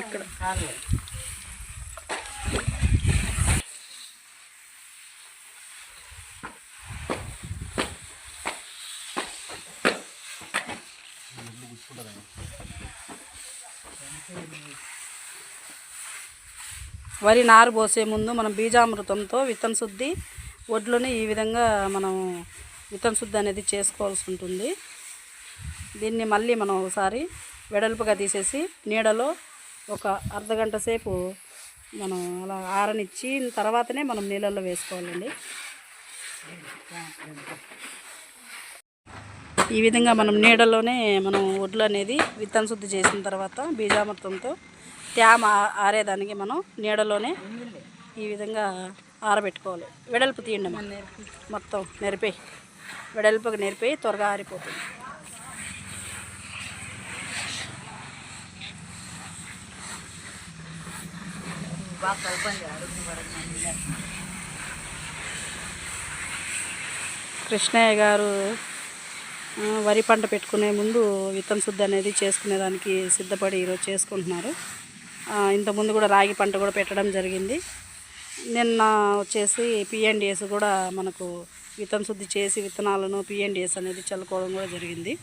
అక్కడ. వరి నారు పోసే ముందు మనం బీజామృతంతో విత్తన శుద్ధి ఒడ్లని ఈ విధంగా మనం విత్తన శుద్ధి అనేది చేసుకోవాల్సి ఉంటుంది. దీన్ని మళ్ళీ మనం ఒకసారి వెడల్పుగా తీసేసి నీడలో ఒక అర్ధగంట సేపు మనం అలా ఆరనిచ్చిన తర్వాతనే మనం నీళ్ళల్లో వేసుకోవాలండి. ఈ విధంగా మనం నీడలోనే మనం వడ్లు అనేది విత్తన శుద్ధి చేసిన తర్వాత బీజామృతంతో తేమ ఆరేదానికి మనం నీడలోనే ఈ విధంగా ఆరబెట్టుకోవాలి. వెడల్పు తీయండి మొత్తం నెరిపేయి. వెడల్పుగా నెరిపోయి త్వరగా ఆరిపోతుంది. కృష్ణయ్య గారు వరి పంట పెట్టుకునే ముందు విత్తన శుద్ధి అనేది చేసుకునేదానికి సిద్ధపడి ఈరోజు చేసుకుంటున్నారు. ఇంతకుముందు కూడా రాగి పంట కూడా పెట్టడం జరిగింది. నిన్న వచ్చేసి పిఎన్డిఎస్ కూడా మనకు విత్తన శుద్ధి చేసి విత్తనాలను పిఎన్డిఎస్ అనేది చల్లుకోవడం కూడా జరిగింది.